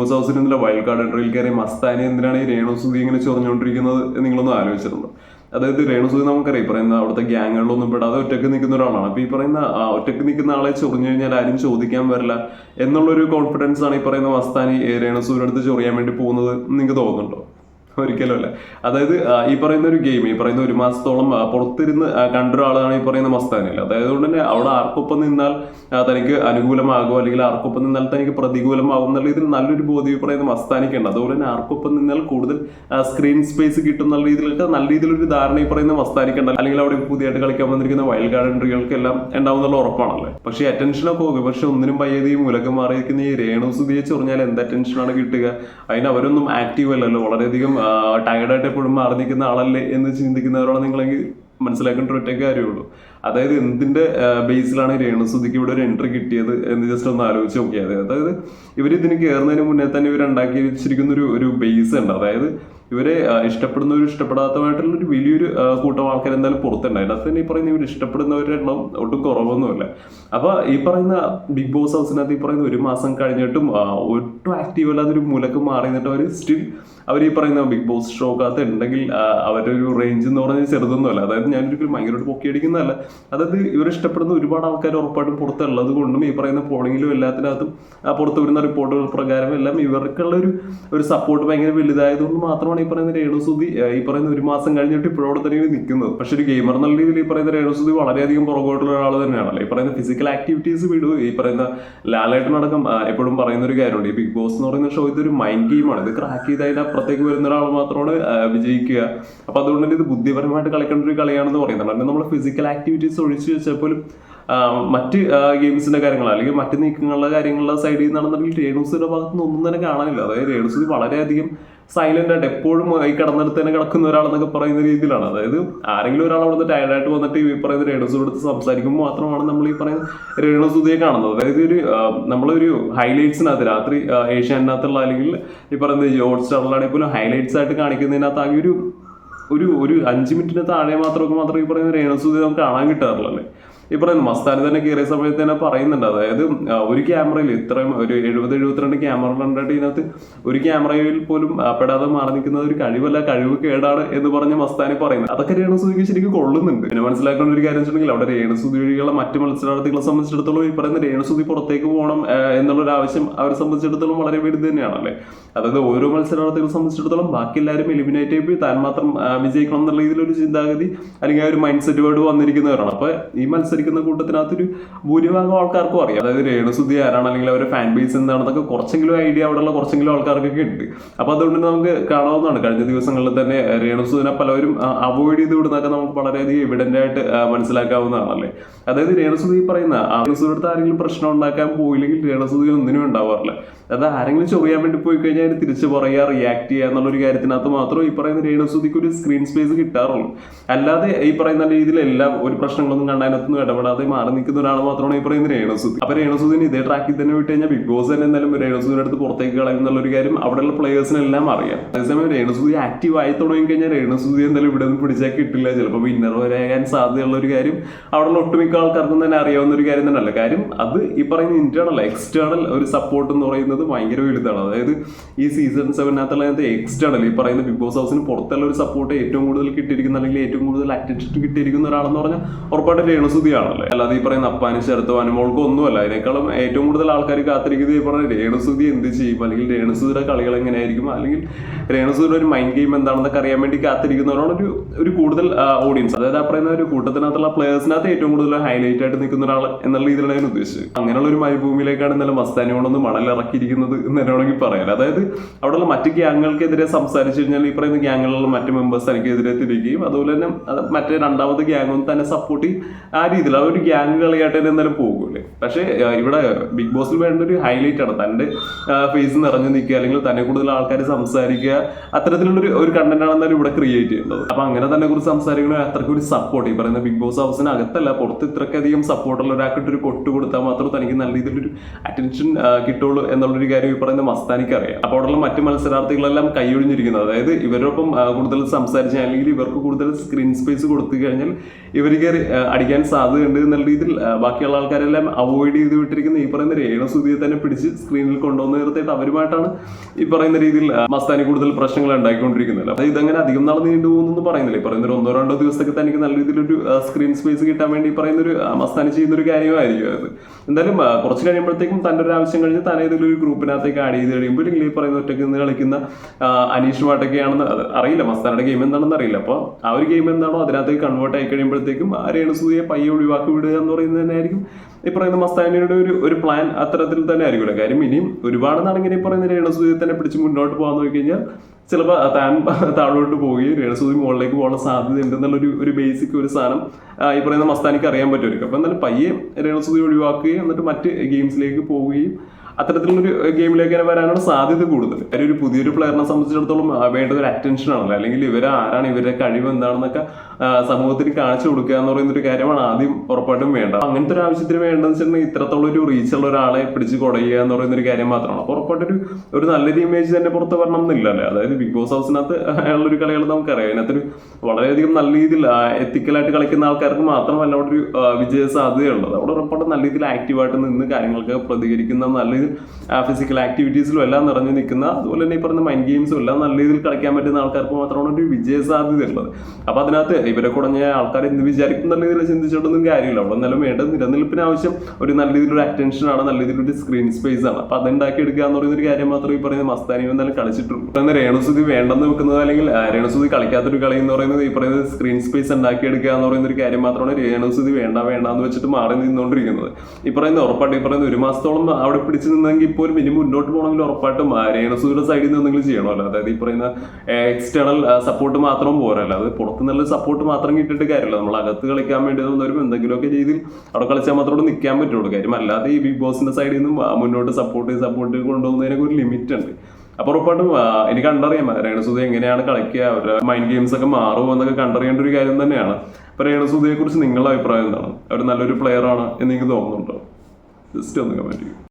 Boss ഹൗസിന് ഇന്നലെ wild card എൻട്രിയിൽ കയറി മസ്താനി എന്തിനാണ് ഈ രേണു സുധി ഇങ്ങനെ ചൊറിഞ്ഞുകൊണ്ടിരിക്കുന്നത് നിങ്ങളൊന്നും ആലോചിച്ചിട്ടുണ്ട് അതായത് രേണു സുധി നമുക്കറിയാം പറയുന്ന അവിടുത്തെ ഗ്യാങ്ങുകളിലൊന്നും പെടാതെ ഒറ്റയ്ക്ക് നിൽക്കുന്ന ഒരാളാണ്. അപ്പൊ ഈ പറയുന്ന ആ, ഒറ്റയ്ക്ക് നിൽക്കുന്ന ആളെ ചൊറിഞ്ഞു കഴിഞ്ഞാൽ ആരും ചോദിക്കാൻ വരില്ല എന്നുള്ളൊരു കോൺഫിഡൻസ് ആണ് ഈ പറയുന്ന മസ്താനി രേണു സുധിയുടെ അടുത്ത് ചൊറിയാൻ വേണ്ടി പോകുന്നത് നിങ്ങൾക്ക് തോന്നുന്നുണ്ടോ? ഒരിക്കലും അല്ല. അതായത് ഈ പറയുന്ന ഒരു ഗെയിം ഈ പറയുന്ന ഒരു മാസത്തോളം പുറത്തിരുന്ന് കണ്ടൊരാളാണ് കണ്ട ഈ പറയുന്ന മസ്താനില്ല അതായത് കൊണ്ട് തന്നെ അവിടെ ആർക്കൊപ്പം നിന്നാൽ തനിക്ക് അനുകൂലമാകും അല്ലെങ്കിൽ ആർക്കൊപ്പം നിന്നാൽ തനിക്ക് പ്രതികൂലമാകും എന്നുള്ള രീതിയിൽ നല്ലൊരു ബോധ്യം ഈ പറയുന്ന മസ്താനിക്കുണ്ട് അതുപോലെ തന്നെ ആർക്കൊപ്പം നിന്നാൽ കൂടുതൽ സ്ക്രീൻ സ്പേസ് കിട്ടും എന്നുള്ള രീതിയിലൊക്കെ നല്ല രീതിയിലൊരു ധാരണ ഈ പറയുന്ന മസ്താനിക്കുണ്ട് അല്ലെങ്കിൽ അവിടെ പുതിയതായിട്ട് കളിക്കാൻ വന്നിരിക്കുന്ന വൈൽഡ് കാർഡ് എൻട്രികൾക്കെല്ലാം ഉണ്ടാവും എന്നുള്ള ഉറപ്പാണല്ലോ. പക്ഷേ അറ്റൻഷനൊക്കെ പോകും. പക്ഷെ ഒന്നിനും പയ്യതയും മുലകം മാറിയിരിക്കുന്ന ഈ രേണു സുതിയെ ചൊറിഞ്ഞാൽ എന്ത് അറ്റൻഷനാണ് കിട്ടുക? അതിന് അവരൊന്നും ആക്റ്റീവ് അല്ലല്ലോ. വളരെയധികം ടയർഡായിട്ട് എപ്പോഴും മാറി നിൽക്കുന്ന ആളല്ലേ എന്ന് ചിന്തിക്കുന്നവരോട് നിങ്ങളെങ്കിൽ മനസ്സിലാക്കേണ്ട ഒറ്റ കാര്യമുള്ളൂ. അതായത് എന്തിന്റെ ബേസിലാണ് രേണു സുധിക്ക് ഇവിടെ ഒരു എൻട്രി കിട്ടിയത് എന്ന് ജസ്റ്റ് ഒന്ന് ആലോചിച്ച് നോക്കിയാൽ അതായത് ഇവർ ഇതിന് കയറുന്നതിന് മുന്നേ തന്നെ ഇവർ ഉണ്ടാക്കി വെച്ചിരിക്കുന്ന ഒരു ഒരു ബേസ് ഉണ്ട്. അതായത് ഇവരെ ഇഷ്ടപ്പെടുന്നവരും ഇഷ്ടപ്പെടാത്തവരായിട്ടുള്ള ഒരു വലിയൊരു കൂട്ടം ആൾക്കാർ എന്തായാലും പുറത്തുണ്ട് അതിനകത്ത് തന്നെ ഈ പറയുന്ന ഇവർ ഇഷ്ടപ്പെടുന്നവരുടെ എണ്ണം ഒട്ടും കുറവൊന്നുമില്ല. അപ്പൊ ഈ പറയുന്ന ബിഗ് ബോസ് ഹൗസിനകത്ത് ഈ പറയുന്ന ഒരു മാസം കഴിഞ്ഞിട്ടും ഒട്ടും ആക്റ്റീവ് അല്ലാതെ ഒരു മൂലക്ക് മാറി നിന്നിട്ട് അവർ സ്റ്റിൽ അവർ ഈ പറയുന്ന ബിഗ് ബോസ് ഷോക്കകത്ത് ഉണ്ടെങ്കിൽ അവരുടെ ഒരു റേഞ്ച് എന്ന് പറഞ്ഞാൽ ചെറുതൊന്നുമല്ല. അതായത് ഞാൻ ഞാനൊരിക്കലും ഭയങ്കരമായിട്ട് പൊക്കിയടിക്കുന്നതല്ല അതായത് ഇവർ ഇഷ്ടപ്പെടുന്ന ഒരുപാട് ആൾക്കാർ ഉറപ്പായിട്ടും പുറത്തുള്ളത് കൊണ്ടും ഈ പറയുന്ന പോളിങ്ങിലും എല്ലാത്തിനകത്തും പുറത്ത് വരുന്ന റിപ്പോർട്ടുകൾ പ്രകാരം എല്ലാം ഇവർക്കുള്ള ഒരു ഒരു സപ്പോർട്ട് ഭയങ്കര വലുതായതുകൊണ്ട് മാത്രമാണ് ഈ പറയുന്ന രേണുസുതി. ഈ പറയുന്ന ഒരു മാസം കഴിഞ്ഞിട്ട് ഇപ്പോഴവിടെ തന്നെ നിൽക്കുന്നത്. പക്ഷെ ഒരു ഗെയിമർ എന്ന രീതിയിൽ ഈ പറയുന്ന രേണുസുതി വളരെയധികം പുറകോട്ടുള്ള ഒരാൾ തന്നെയാണല്ലോ. ഈ പറയുന്ന ഫിസിക്കൽ ആക്ടിവിറ്റീസ് വിടും. ഈ പറയുന്ന ലാലേട്ടനടക്കം നടക്കും എപ്പോഴും പറയുന്ന ഒരു കാര്യമുണ്ട്. ഈ ബിഗ് ബോസ് എന്ന് പറയുന്ന ഷോ ഇതൊരു മൈൻഡ് ഗെയിമാണ് ഇത് ക്രാക്ക് ചെയ്ത് അതിന്റെ അപ്പുറത്തേക്ക് വരുന്ന ഒരാൾ മാത്രമാണ് വിജയിക്കുക. അപ്പൊ അതുകൊണ്ട് തന്നെ ഇത് ബുദ്ധിപരമായിട്ട് കളിക്കേണ്ട ഒരു കളിയാണെന്ന് പറയുന്നത് കാരണം നമ്മൾ ഫിസിക്കൽ ആക്ടിവിറ്റീസ് ഒഴിച്ചു ആ, മറ്റ് ഗെയിംസിന്റെ കാര്യങ്ങൾ അല്ലെങ്കിൽ മറ്റ് നീക്കങ്ങളുടെ കാര്യങ്ങളുടെ സൈഡിൽ നിന്നാണെന്നുണ്ടെങ്കിൽ രേണുസിന്റെ ഭാഗത്തുനിന്ന് ഒന്നും തന്നെ കാണാനില്ല. അതായത് രേണുസുതി വളരെയധികം സൈലന്റ് ആയിട്ട് എപ്പോഴും ഈ കിടന്നിടത്ത് തന്നെ കിടക്കുന്ന ഒരാളെന്നൊക്കെ പറയുന്ന രീതിയിലാണ്. അതായത് ആരെങ്കിലും ഒരാൾ അവിടെ നിന്ന് ടയർഡായിട്ട് വന്നിട്ട് ഈ പറയുന്ന രേണുസുടെ അടുത്ത് സംസാരിക്കുമ്പോൾ മാത്രമാണ് നമ്മൾ ഈ പറയുന്ന രേണുസുതിയെ കാണുന്നത്. അതായത് ഒരു നമ്മളൊരു ഹൈലൈറ്റ്സിനകത്ത് രാത്രി ഏഷ്യാനകത്തുള്ള അല്ലെങ്കിൽ ഈ പറയുന്ന ഹോട്ട് സ്റ്റാറിലാണെങ്കിൽ പോലും ഹൈലൈറ്റ്സ് ആയിട്ട് കാണിക്കുന്നതിനകത്ത് ആകെ ഒരു ഒരു ഒരു അഞ്ച് മിനിറ്റിന് താഴെ മാത്രമൊക്കെ മാത്രം ഈ പറയുന്ന രേണുസുതി നമുക്ക് കാണാൻ കിട്ടാറുള്ളൂ അല്ലേ ഈ പറയുന്ന മസ്താനി തന്നെ കയറിയ സമയത്ത് തന്നെ പറയുന്നുണ്ട്. അതായത് ഒരു ക്യാമറയിൽ ഇത്രയും ഒരു എഴുപത് എഴുപത്തിരണ്ട് ക്യാമറ കണ്ടിട്ട് ഇതിനകത്ത് ഒരു ക്യാമറയിൽ പോലും പെടാതെ മാറി നിൽക്കുന്നത് ഒരു കഴിവല്ല കഴിവ് കേടാണ് എന്ന് പറഞ്ഞ് മസ്താനി പറയുന്നത്. അതൊക്കെ രേണുസുതിക്ക് ശരിക്കും കൊള്ളുന്നുണ്ട്. പിന്നെ മനസ്സിലാക്കേണ്ട ഒരു കാര്യം വെച്ചിട്ടുണ്ടെങ്കിൽ അവിടെ രേണുസുതി ഒഴികെയുള്ള മറ്റ് മത്സരാർത്ഥികളെ സംബന്ധിച്ചിടത്തോളം ഈ പറയുന്ന രേണുസുതി പുറത്തേക്ക് പോകണം എന്നുള്ള ഒരു ആവശ്യം അവരെ സംബന്ധിച്ചിടത്തോളം വളരെ വലുത് തന്നെയാണല്ലേ അതായത് ഓരോ മത്സരാർത്ഥികളെ സംബന്ധിച്ചിടത്തോളം ബാക്കി എല്ലാവരും എലിമിനേറ്റ് ചെയ്ത് താൻ മാത്രം വിജയിക്കണം എന്നുള്ള രീതിയിലൊരു ചിന്താഗതി അല്ലെങ്കിൽ ആ ഒരു മൈൻഡ് സെറ്റുമായിട്ട് വന്നിരിക്കുന്നവരാണ്. അപ്പൊ ഈ മത്സരിക്കുന്ന കൂട്ടത്തിനകത്തൊരു ഭൂരിഭാഗം ആൾക്കാർക്കും അറിയാം. അതായത് രേണുസുതി ആരാണ് അല്ലെങ്കിൽ അവരുടെ ഫാൻ ബേസ് എന്താണെന്നൊക്കെ കുറച്ചെങ്കിലും ഐഡിയ അവിടെയുള്ള കുറച്ചെങ്കിലും ആൾക്കാർക്കൊക്കെ ഉണ്ട്. അപ്പോൾ അതുകൊണ്ട് നമുക്ക് കാണാവുന്നതാണ്. കഴിഞ്ഞ ദിവസങ്ങളിൽ തന്നെ രേണുസുദിനെ പലവരും അവോയ്ഡ് ചെയ്ത് വിടുന്നതൊക്കെ നമുക്ക് വളരെയധികം എവിഡന്റ് ആയിട്ട് മനസ്സിലാക്കാവുന്നതാണല്ലേ? അതായത് രേണസുതി പറയുന്ന രേണുസുദിയുടെ അടുത്ത് ആരെങ്കിലും പ്രശ്നം ഉണ്ടാക്കാൻ പോയില്ലെങ്കിൽ രേണസുതി ഒന്നിനും ഉണ്ടാവാറില്ല. അത് ആരെങ്കിലും ചൊറിയാൻ വേണ്ടി പോയി കഴിഞ്ഞാൽ അതിന് തിരിച്ചു പറയുക റിയാക്ട് ചെയ്യുക എന്നുള്ള ഒരു കാര്യത്തിനകത്ത് മാത്രം ഈ പറയുന്ന രേണുസുതിക്ക് ഒരു സ്ക്രീൻ സ്പേസ് കിട്ടാറുള്ളൂ. അല്ലാതെ ഈ പറയുന്ന രീതിയിൽ എല്ലാം ഒരു പ്രശ്നങ്ങളൊന്നും കണ്ടതിനകത്തൊന്നും ഇടപെടാതെ മാറി നിൽക്കുന്ന ഒരാൾ മാത്രമാണ് ഈ പറയുന്ന രേണുസുതി. അപ്പൊ രേണുസുദിന് ഇതേ ട്രാക്കിൽ തന്നെ വിട്ട് കഴിഞ്ഞാൽ ബിഗ് ബോസ് തന്നെ എന്തായാലും രേണസുദിന്റെ അടുത്ത് പുറത്തേക്ക് കളയും എന്നുള്ള ഒരു കാര്യം അവിടെയുള്ള പ്ലേയേഴ്സിനെല്ലാം അറിയാം. അതേസമയം രേണുസുതി ആക്റ്റീവ് ആയി തുടങ്ങി കഴിഞ്ഞാൽ രേണുസുതി എന്തായാലും ഇവിടെ നിന്ന് പിടിച്ചാൽ കിട്ടില്ല. ചിലപ്പോൾ വിന്നർ വരാൻ സാധ്യതയുള്ള ഒരു കാര്യം അവിടെയുള്ള ഒട്ടുമിക്ക ആൾക്കാർക്കും തന്നെ അറിയാവുന്ന ഒരു കാര്യം തന്നെയല്ല. കാര്യം അത് ഈ പറയുന്ന ഇന്റേണൽ എക്സ്റ്റേണൽ ഒരു സപ്പോർട്ട് എന്ന് പറയുന്നത് ഭയങ്കര വലുതാണ്. അതായത് ഈ സീസൺ സെവനകത്തുള്ള എക്സ്റ്റേണൽ ഈ പറയുന്ന ബിഗ് ബോസ് ഹൗസിന് പുറത്തുള്ള ഒരു സപ്പോർട്ട് ഏറ്റവും കൂടുതൽ കിട്ടിയിരിക്കുന്ന അല്ലെങ്കിൽ ഏറ്റവും കൂടുതൽ അറ്റൻഷൻ കിട്ടിയിരിക്കുന്ന ഒരാളെന്ന് പറഞ്ഞാൽ ഉറപ്പായിട്ട് രേണുസുതിയാണല്ലോ അല്ലാതെ ഈ പറയുന്ന അപ്പാനും ശരത്തോ അനുമോൾക്കോ ഒന്നുമല്ല. അതിനേക്കാളും ഏറ്റവും കൂടുതൽ ആൾക്കാർ കാത്തിരിക്കുന്നത് ഈ പറഞ്ഞ രേണുസുതി എന്ത് ചെയ്യും? അല്ലെങ്കിൽ രേണുസുതിയുടെ കളികൾ എങ്ങനെയായിരിക്കും? അല്ലെങ്കിൽ രേണുസുതിയുടെ ഒരു മൈൻഡ് ഗെയിം എന്താണെന്നൊക്കെ അറിയാൻ വേണ്ടി കാത്തിരിക്കുന്നവരാണ് ഒരു ഒരു കൂടുതൽ ഓഡിയൻസ് അതായത് ആ പറയുന്ന ഒരു കൂട്ടത്തിനകത്തുള്ള പ്ലേയേഴ്സിനകത്ത് ഏറ്റവും കൂടുതൽ ഹൈലൈറ്റ് ആയിട്ട് നിൽക്കുന്ന ഒരാൾ എന്നുള്ള രീതിയിലാണ് ഞാൻ ഉദ്ദേശിച്ചത്. അങ്ങനെയുള്ള ഒരു മരുഭൂമിയിലേക്കാണ് ഇന്നലെ മസ്താനി കൊണ്ടൊന്ന് മണലിറക്കിയിരിക്കുന്നത് എന്ന് വേണമെങ്കിൽ പറയാം. അതായത് അവിടെയുള്ള മറ്റ് ഗ്യാങ്ങുകൾക്കെതിരെ സംസാരിച്ചു കഴിഞ്ഞാൽ ഈ പറയുന്ന ഗ്യാങ്ങുകളിലുള്ള മറ്റ് മെമ്പേഴ്സ് എനിക്കെതിരെ തിരികുകയും അതുപോലെ തന്നെ മറ്റേ രണ്ടാമത്തെ ഗ്യാങ്ങും തന്നെ സപ്പോർട്ട് ചെയ്യും. ആ രീതിയിൽ ആ ഒരു ഗ്യാങ് കളിയായിട്ട് തന്നെ എന്തായാലും പോകുമല്ലേ? പക്ഷേ ഇവിടെ ബിഗ് ബോസിൽ വേണ്ട ഒരു ഹൈലൈറ്റ് ആണ്. തന്റെ ഫേസ് നിറഞ്ഞു നിൽക്കുക അല്ലെങ്കിൽ തന്നെ കൂടുതൽ ആൾക്കാർ സംസാരിക്കുക അത്തരത്തിലുള്ള ഒരു ഒരു കണ്ടന്റ് ആണ് എന്തായാലും ഇവിടെ ക്രിയേറ്റ് ചെയ്യുന്നത് അപ്പൊ അങ്ങനെ തന്നെ കുറിച്ച് സംസാരിക്കണമെങ്കിൽ അത്രയ്ക്ക് ഒരു സപ്പോർട്ട് ഈ പറയുന്ന ബിഗ് ബോസ് ഹൗസിന് അകത്തല്ല പുറത്ത് ഇത്രക്കധികം സപ്പോർട്ടുള്ള ഒരാൾക്കിട്ട് ഒരു കൊട്ട് കൊടുത്താൽ മാത്രമേ തനിക്ക് നല്ല രീതിയിലൊരു അറ്റൻഷൻ കിട്ടുള്ളൂ എന്നുള്ളൊരു കാര്യം ഈ പറയുന്ന മസ്താനിക്ക് അറിയാം അപ്പോൾ അവിടെയുള്ള മറ്റ് മത്സരാർത്ഥികളെല്ലാം കൈയൊഴിഞ്ഞിരിക്കുന്നത് അതായത് ഇവരോടൊപ്പം കൂടുതൽ സംസാരിച്ച് അല്ലെങ്കിൽ ഇവർക്ക് കൂടുതൽ സ്ക്രീൻ സ്പേസ് കൊടുത്തു കഴിഞ്ഞാൽ ഇവർ കയറി അടിക്കാൻ സാധ്യതയുണ്ട് എന്നുള്ള രീതിയിൽ ബാക്കിയുള്ള ആൾക്കാരെല്ലാം അവോയ്ഡ് ചെയ്ത് വിട്ടിരിക്കുന്ന ഈ പറയുന്ന രേണുസുതിയെ തന്നെ പിടിച്ച് സ്ക്രീനിൽ കൊണ്ടുവന്ന് നിർത്തിയിട്ട് അവരുമായിട്ടാണ് ഈ പറയുന്ന രീതിയിൽ മസ്താനി കൂടുതൽ പ്രശ്നങ്ങൾ ഉണ്ടാക്കിക്കൊണ്ടിരിക്കുന്നത് അതായത് ഇതങ്ങനെ അധികം നാൾ നീണ്ടുപോകുന്നു പറയുന്നില്ല. ഈ പറയുന്ന ഒന്നോ രണ്ടോ ദിവസത്തേക്ക് തനിക്ക് നല്ല രീതിയിലൊരു സ്ക്രീൻ സ്പേസ് കിട്ടാൻ വേണ്ടി പറയുന്ന ആ, മസ്താനി ചെയ്യുന്ന ഒരു കാര്യമായിരിക്കും അത്. എന്തായാലും കുറച്ച് കഴിയുമ്പോഴത്തേക്കും തന്റെ ഒരു ആവശ്യം കഴിഞ്ഞ് താൻ ഏതെങ്കിലും ഒരു ഗ്രൂപ്പിനകത്തേക്ക് ആഡ് ചെയ്ത് കഴിയുമ്പോൾ ഇല്ലെങ്കിൽ ഈ പറയുന്ന ഒറ്റയ്ക്ക് നിന്ന് കളിക്കുന്ന അനീഷ് അനീഷുമായിട്ടൊക്കെയാണെന്ന് അറിയില്ല. മസ്താനയുടെ ഗെയിം എന്താണെന്ന് അറിയില്ല. അപ്പോൾ ആ ഒരു ഗെയിം എന്താണോ അതിനകത്തേക്ക് കൺവേർട്ട് ആയി കഴിയുമ്പോഴത്തേക്കും ആ രേണുസൂയെ പയ്യെ ഒഴിവാക്കി വിടുക എന്ന് പറയുന്നത് തന്നെയായിരിക്കും ഈ പറയുന്ന മസ്താനിയുടെ ഒരു ഒരു പ്ലാൻ അത്തരത്തിൽ തന്നെ ആയിരിക്കും. കാര്യം ഇനിയും ഒരുപാട് നാളിങ്ങനെ ഈ പറയുന്ന രേണുസൂയെ തന്നെ പിടിച്ച് മുന്നോട്ട് പോകാൻ നോക്കി കഴിഞ്ഞാൽ ചിലപ്പോൾ താൻ താഴോട്ട് പോവുകയും രേണുസൂതി മുകളിലേക്ക് പോകാനുള്ള സാധ്യത ഉണ്ടെന്നുള്ളൊരു ഒരു ബേസിക് ഒരു സാധനം ഈ പറയുന്ന മസ്താനിക്ക് അറിയാൻ പറ്റുമായിരിക്കും. അപ്പോൾ എന്തായാലും പയ്യെ രേണുസൂതി ഒഴിവാക്കുകയും എന്നിട്ട് മറ്റ് ഗെയിംസിലേക്ക് പോവുകയും അത്തരത്തിലുള്ളൊരു ഗെയിമിലേക്ക് തന്നെ വരാനുള്ള സാധ്യത കൂടുതൽ. ഒരു പുതിയൊരു പ്ലെയറിനെ സംബന്ധിച്ചിടത്തോളം വേണ്ടത് ഒരു അറ്റൻഷൻ ആണല്ലോ. അല്ലെങ്കിൽ ഇവർ ആരാണ് ഇവരുടെ കഴിവ് എന്താണെന്നൊക്കെ സമൂഹത്തിന് കാണിച്ചു കൊടുക്കുക എന്ന് പറയുന്ന ഒരു കാര്യമാണ് ആദ്യം ഉറപ്പായിട്ടും വേണ്ട അങ്ങനത്തെ ഒരു ആവശ്യത്തിന് വേണ്ടതെന്ന് വെച്ചിട്ടുണ്ടെങ്കിൽ ഇത്രത്തോളം ഒരു റീച്ച് ഉള്ള ഒരാളെ പിടിച്ച് കൊടയുക എന്ന് പറയുന്ന ഒരു കാര്യം മാത്രമാണ്. അപ്പോൾ ഉറപ്പായിട്ടൊരു ഒരു നല്ലൊരു ഇമേജ് തന്നെ പുറത്ത് വരണം എന്നില്ലല്ലേ. അതായത് ബിഗ് ബോസ് ഹൗസിനകത്ത് ഉള്ള ഒരു കളികൾ നമുക്കറിയാം. അതിനകത്തൊരു വളരെയധികം നല്ല രീതിയിൽ എത്തിക്കലായിട്ട് കളിക്കുന്ന ആൾക്കാർക്ക് മാത്രമല്ല അവിടെ ഒരു വിജയ സാധ്യതയുള്ളത്. അവിടെ ഉറപ്പായിട്ടും നല്ല രീതിയിൽ ആക്റ്റീവായിട്ട് നിന്ന് കാര്യങ്ങൾക്ക് പ്രതികരിക്കുന്ന നല്ല രീതിയിൽ ഫിസിക്കൽ ആക്ടിവിറ്റീസിലും എല്ലാം നിറഞ്ഞു നിൽക്കുന്ന അതുപോലെ തന്നെ ഈ പറഞ്ഞ മൈൻഡ് ഗെയിംസും എല്ലാം നല്ല രീതിയിൽ കളിക്കാൻ പറ്റുന്ന ആൾക്കാർക്ക് മാത്രമാണ് ഒരു വിജയ സാധ്യത ഉള്ളത് അപ്പൊ അതിനകത്ത് ഇവരെ കുടഞ്ഞ ആൾക്കാർ എന്ത് വിചാരിക്കും നല്ല രീതിയിൽ ചിന്തിച്ചിട്ടൊന്നും കാര്യമില്ല. അവിടെ നല്ല വേണ്ട നിലനിൽപ്പിന് ആവശ്യം ഒരു നല്ല രീതിയിലൊരു അറ്റൻഷൻ ആണ് നല്ല രീതിയിലൊരു സ്ക്രീൻ സ്പേസ് ആണ്. അപ്പൊ അതുണ്ടാക്കി എടുക്കുക എന്ന് പറയുന്ന ഒരു കാര്യം മാത്രമേ ഈ പറയുന്ന മസ്താനി എന്തായാലും കളിച്ചിട്ടുള്ളൂ. ഇപ്പൊ രേണുസുതി വേണ്ടെന്ന് വെക്കുന്നത് അല്ലെങ്കിൽ രേണുസുതി കളിക്കാത്തൊരു കളി എന്ന് പറയുന്നത് ഈ പറയുന്ന സ്ക്രീൻ സ്പേസ് ഉണ്ടാക്കി എടുക്കുക എന്ന് പറയുന്ന ഒരു കാര്യം മാത്രമാണ് രേണുസുതി വേണ്ട വേണ്ട എന്ന് വെച്ചിട്ട് മാറി നിന്നുകൊണ്ടിരിക്കുന്നത്. ഈ പറയുന്ന ഉറപ്പായിട്ട് ഈ പറയുന്ന ഒരു മാസത്തോളം അവിടെ പിടിച്ചു നിന്നെങ്കിൽ ഇപ്പോൾ ഒരു മിനിമം മുന്നോട്ട് പോകണമെങ്കിൽ ഉറപ്പായിട്ടും രേണുസുതിയുടെ സൈഡിൽ നിന്ന് എന്തെങ്കിലും ചെയ്യണമല്ലോ. അതായത് ഈ പറയുന്ന എക്സ്റ്റേണൽ സപ്പോർട്ട് മാത്രം പോരല്ലോ അത് പുറത്ത് നല്ല സപ്പോർട്ട് മാത്രം കിട്ടിയിട്ട് കാര്യമില്ല. നമ്മൾ അകത്ത് കളിക്കാൻ വേണ്ടി വന്നവരും എന്തെങ്കിലുമൊക്കെ രീതിയിൽ അവിടെ കളിച്ചാൽ മാത്രമേ നിൽക്കാൻ പറ്റുള്ളൂ. കാര്യം അല്ലാതെ ഈ ബിഗ് ബോസിന്റെ സൈഡിൽ നിന്നും മുന്നോട്ട് സപ്പോർട്ട് സപ്പോർട്ട് കൊണ്ടുപോകുന്നതിനൊക്കെ ഒരു ലിമിറ്റ് ഉണ്ട്. അപ്പോൾ ഉറപ്പായിട്ടും എനിക്ക് കണ്ടറിയാം. രേണസുദ എങ്ങനെയാണ് കളിക്കുക അവരുടെ മൈൻഡ് ഗെയിംസ് ഒക്കെ മാറുമോ എന്നൊക്കെ കണ്ടറിയേണ്ട ഒരു കാര്യം തന്നെയാണ്. അപ്പൊ രേണുസുതിയെ കുറിച്ച് നിങ്ങളുടെ അഭിപ്രായം എന്താണ്? അവർ നല്ലൊരു പ്ലെയർ ആണ് എന്ന് എനിക്ക് തോന്നുന്നുണ്ടോ? ജസ്റ്റ് ഒന്ന് കമന്റ് ചെയ്യും.